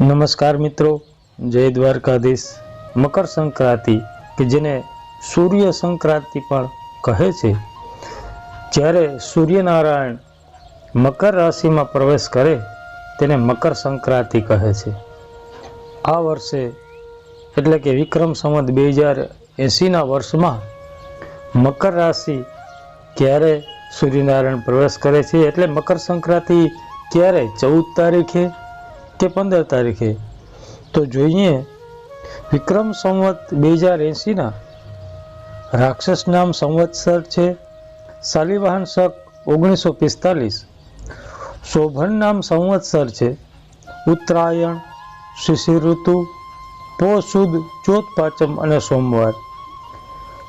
નમસ્કાર મિત્રો. જય દ્વારકાધીશ. મકર સંક્રાંતિ, કે જેને સૂર્ય સંક્રાંતિ પણ કહે છે. જ્યારે સૂર્યનારાયણ મકર રાશિમાં પ્રવેશ કરે, તેને મકર સંક્રાંતિ કહે છે. આ વર્ષે, એટલે કે વિક્રમ સંવત બે હજાર એંસીના વર્ષમાં, મકર રાશિ ક્યારે સૂર્યનારાયણ પ્રવેશ કરે છે? એટલે મકર સંક્રાંતિ ક્યારે? ચૌદ તારીખે કે પંદર તારીખે. તો જોઈએ, વિક્રમ સંવત બે હજાર એંસીના રાક્ષસ નામ સંવત્સર છે. શાલિવાહન શક ઓગણીસો પિસ્તાલીસ શોભન નામ સંવત્સર છે. ઉત્તરાયણ શિશિર ઋતુ પો સુદ ચોથ પાંચમ અને સોમવાર.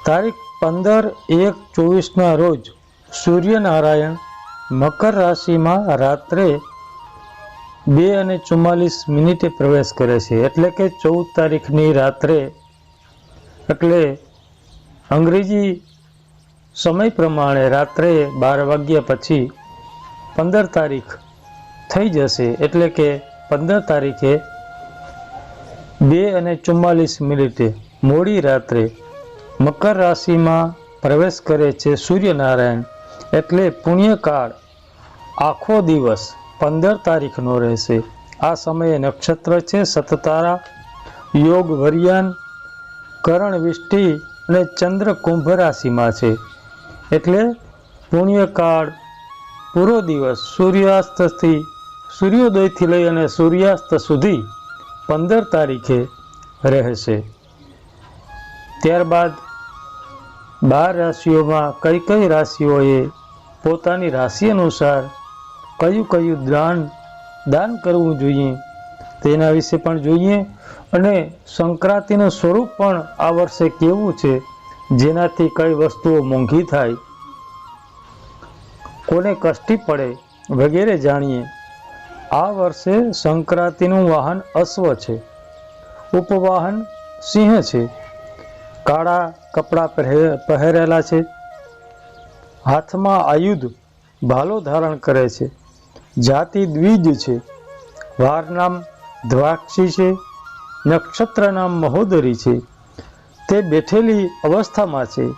તારીખ પંદર એક ચોવીસના રોજ સૂર્યનારાયણ મકર રાશિમાં રાત્રે બે અને ચુમ્માલીસ મિનિટે પ્રવેશ કરે છે. એટલે કે ચૌદ તારીખની રાત્રે, એટલે અંગ્રેજી સમય પ્રમાણે રાત્રે બાર વાગ્યા પછી પંદર તારીખ થઈ જશે. એટલે કે પંદર તારીખે બે અને ચુમ્માલીસ મિનિટે મોડી રાત્રે મકર રાશિમાં પ્રવેશ કરે છે સૂર્યનારાયણ. એટલે પુણ્યકાળ આખો દિવસ પંદર તારીખનો રહેશે. આ સમયે નક્ષત્ર છે સતતારા, યોગ વરિયાન કરણ વિષ્ટિ અને ચંદ્ર કુંભ રાશિમાં છે. એટલે પુણ્યકાળ, પૂરો દિવસ સૂર્યાસ્તથી સૂર્યોદયથી લઈ અને સૂર્યાસ્ત સુધી પંદર તારીખે રહેશે. ત્યારબાદ બાર રાશિઓમાં કઈ કઈ રાશિઓએ પોતાની રાશિ અનુસાર કયું કયું દાન દાન કરવું જોઈએ તેના વિશે પણ જોઈએ અને સંક્રાંતિનું સ્વરૂપ પણ આ વર્ષે કેવું છે, જેનાથી કઈ વસ્તુઓ મોંઘી થાય, કોને કષ્ટી પડે વગેરે જાણીએ. આ વર્ષે સંક્રાંતિનું વાહન અશ્વ છે, ઉપવાહન સિંહ છે, કાળા કપડાં પહેરે- પહેરેલા છે, હાથમાં આયુધ ભાલો ધારણ કરે છે. જાતિ દ્વિજ છે. વાર નામ દ્વાક્ષી છે, નક્ષત્ર નામ મહોદરી છે. તે બેઠેલી અવસ્થામાં છે.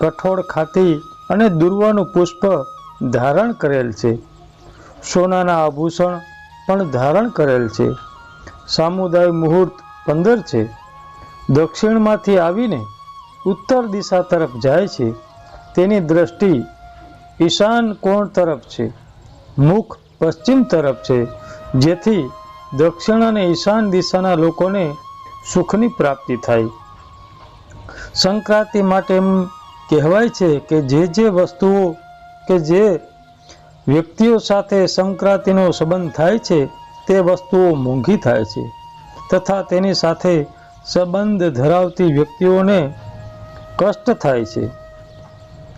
કઠોળ ખાતી અને દુર્વાનું પુષ્પ ધારણ કરેલ છે. સોનાના આભૂષણ પણ ધારણ કરેલ છે. સામુદાય મુહૂર્ત પંદર છે. દક્ષિણમાંથી આવીને ઉત્તર દિશા તરફ જાય છે. તેની દ્રષ્ટિ ઈશાન કોણ તરફ છે? મુખ પશ્ચિમ તરફ છે, જેથી દક્ષિણ અને ઈશાન દિશાના લોકોને સુખની પ્રાપ્તિ થાય. સંક્રાંતિ માટે એમ કહેવાય છે કે જે જે વસ્તુઓ કે જે વ્યક્તિઓ સાથે સંક્રાંતિનો સંબંધ થાય છે, તે વસ્તુઓ મોંઘી થાય છે, તથા તેની સાથે સંબંધ ધરાવતી વ્યક્તિઓને કષ્ટ થાય છે.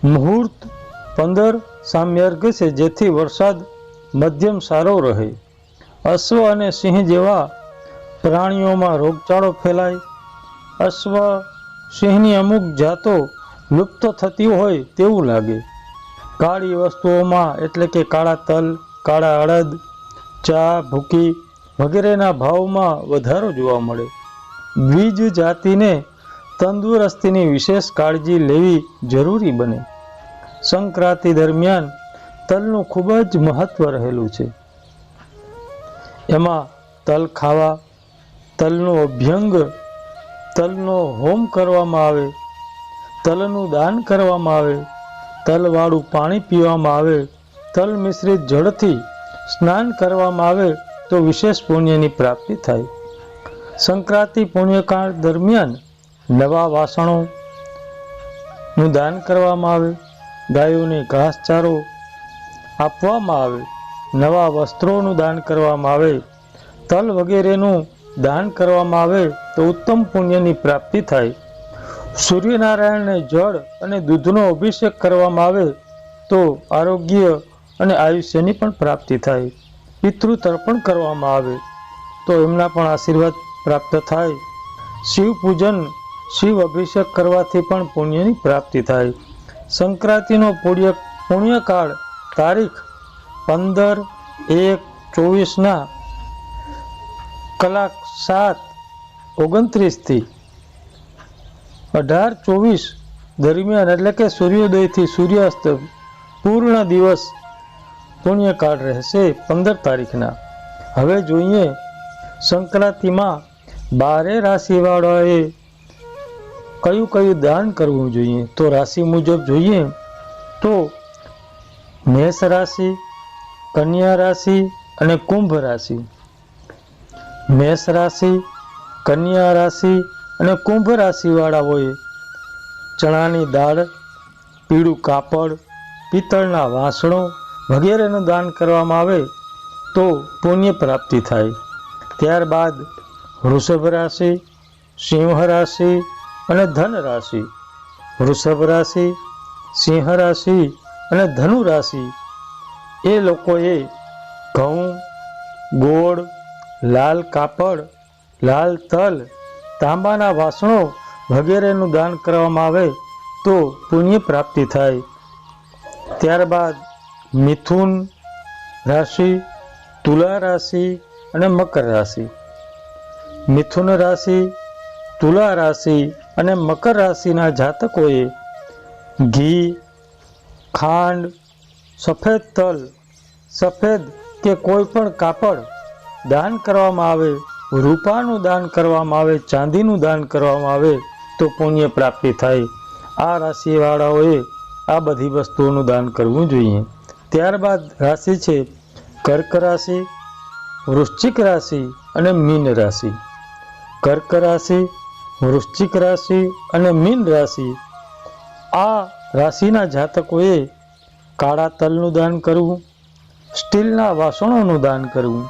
મુહૂર્ત પંદર સામ્યાર્ઘ છે, જેથી વરસાદ મધ્યમ સારો રહે. અશ્વ અને સિંહ જેવા પ્રાણીઓમાં રોગચાળો ફેલાય. અશ્વ સિંહની અમુક જાતો લુપ્ત થતી હોય તેવું લાગે. કાળી વસ્તુઓમાં, એટલે કે કાળા તલ, કાળા અડદ, ચા, ભૂકી વગેરેના ભાવમાં વધારો જોવા મળે. બીજ જાતિને તંદુરસ્તીની વિશેષ કાળજી લેવી જરૂરી બને. સંક્રાંતિ દરમિયાન તલનું ખૂબ જ મહત્વ રહેલું છે. એમાં તલ ખાવા, તલનો અભ્યંગ, તલનો હોમ કરવામાં આવે, તલનું દાન કરવામાં આવે, તલવાળું પાણી પીવામાં આવે, તલ મિશ્રિત જળથી સ્નાન કરવામાં આવે તો વિશેષ પુણ્યની પ્રાપ્તિ થાય. સંક્રાંતિ પુણ્યકાળ દરમિયાન નવા વાસણોનું દાન કરવામાં આવે ગાયોને ઘાસચારો આપવામાં આવે, નવા વસ્ત્રોનું દાન કરવામાં આવે, તલ વગેરેનું દાન કરવામાં આવે તો ઉત્તમ પુણ્યની પ્રાપ્તિ થાય. સૂર્યનારાયણને જળ અને દૂધનો અભિષેક કરવામાં આવે તો આરોગ્ય અને આયુષ્યની પણ પ્રાપ્તિ થાય. પિતૃ તર્પણ કરવામાં આવે તો એમના પણ આશીર્વાદ પ્રાપ્ત થાય. શિવ પૂજન શિવ અભિષેક કરવાથી પણ પુણ્યની પ્રાપ્તિ થાય. સંક્રાંતિનો પુણ્ય પુણ્યકાળ તારીખ પંદર એક ચોવીસના કલાક સાત ઓગણત્રીસથી. અઢાર ચોવીસ દરમિયાન, એટલે કે સૂર્યોદયથી સૂર્યાસ્ત પૂર્ણ દિવસ પુણ્યકાળ રહેશે પંદર તારીખના. હવે જોઈએ સંક્રાંતિમાં બારે રાશિવાળાએ કયું કયું દાન કરવું જોઈએ? તો રાશિ મુજબ જોઈએ તો મેષ રાશિ, કન્યા રાશિ અને કુંભ રાશિ. મેષ રાશિ, કન્યા રાશિ અને કુંભ રાશિવાળાઓએ ચણાની દાળ, પીળું કાપડ, પિત્તળના વાસણો વગેરેનું દાન કરવામાં આવે તો પુણ્ય પ્રાપ્તિ થાય. ત્યારબાદ વૃષભ રાશિ, સિંહ રાશિ અને ધન રાશિ, વૃષભ રાશિ, સિંહ રાશિ અને ધનુ રાશિ. એ લોકોએ ઘઉં, ગોળ, લાલ કાપડ, લાલ તલ, તાંબાના વાસણો વગેરેનું દાન કરવામાં આવે તો પુણ્ય પ્રાપ્તિ થાય. ત્યારબાદ મિથુન રાશિ, તુલા રાશિ અને મકર રાશિ. મિથુન રાશિ, તુલા રાશિ અને મકર રાશિના જાતકોએ ઘી, ખાંડ, સફેદ તલ, સફેદ કે કોઈ પણ કાપડ દાન કરવામાં આવે, રૂપાનું દાન કરવામાં આવે, ચાંદીનું દાન કરવામાં આવે તો પુણ્ય પ્રાપ્તિ થાય. આ રાશિવાળાઓએ આ બધી વસ્તુઓનું દાન કરવું જોઈએ. ત્યારબાદ રાશિ છે કર્ક રાશિ, વૃશ્ચિક રાશિ અને મીન રાશિ. કર્ક રાશિ વૃશ્ચિક રાશિ અને મીન રાશિ. આ રાશિના જાતકોએ કાળા તલનું દાન કરવું, સ્ટીલના વાસણોનું દાન કરવું,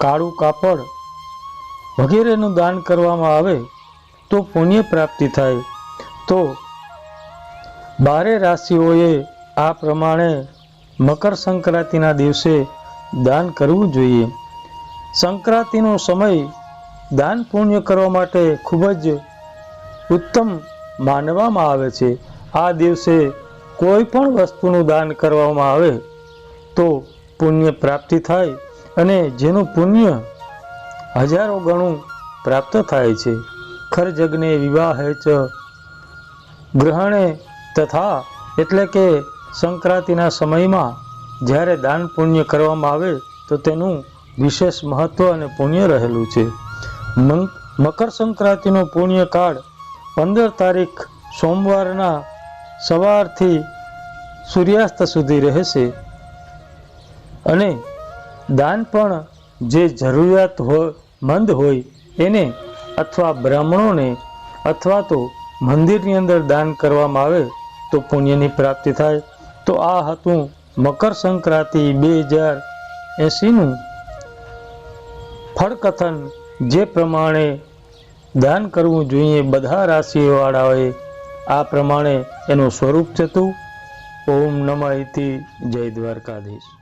કાળું કાપડ વગેરેનું દાન કરવામાં આવે તો પુણ્ય પ્રાપ્તિ થાય. તો બારે રાશિઓએ આ પ્રમાણે મકર સંક્રાંતિના દિવસે દાન કરવું જોઈએ. સંક્રાંતિનો સમય દાન પુણ્ય કરવા માટે ખૂબ જ ઉત્તમ માનવામાં આવે છે. આ દિવસે કોઈ પણ વસ્તુનું દાન કરવામાં આવે તો પુણ્ય પ્રાપ્તિ થાય અને જેનું પુણ્ય હજારો ગણું પ્રાપ્ત થાય છે. ખરજગને વિવાહે ચ ગ્રહણે તથા એટલે કે સંક્રાંતિના સમયમાં જ્યારે દાન પુણ્ય કરવામાં આવે તો તેનું વિશેષ મહત્ત્વ અને પુણ્ય રહેલું છે. મકર સંક્રાંતિનો પુણ્યકાળ પંદર તારીખ સોમવારના સવારથી સૂર્યાસ્ત સુધી રહેશે. અને દાન પણ જે જરૂરિયાત હોય મંદ હોય એને અથવા બ્રાહ્મણોને અથવા તો મંદિરની અંદર દાન કરવામાં આવે તો પુણ્યની પ્રાપ્તિ થાય. તો આ હતું મકર સંક્રાંતિ બે હજાર એંસીનું ફળકથન જે પ્રમાણે દાન કરવું જોઈએ બધા રાશિવાળાઓએ, આ પ્રમાણે એનું સ્વરૂપ થતું ઓમ નમઃ જય દ્વારકાધીશ.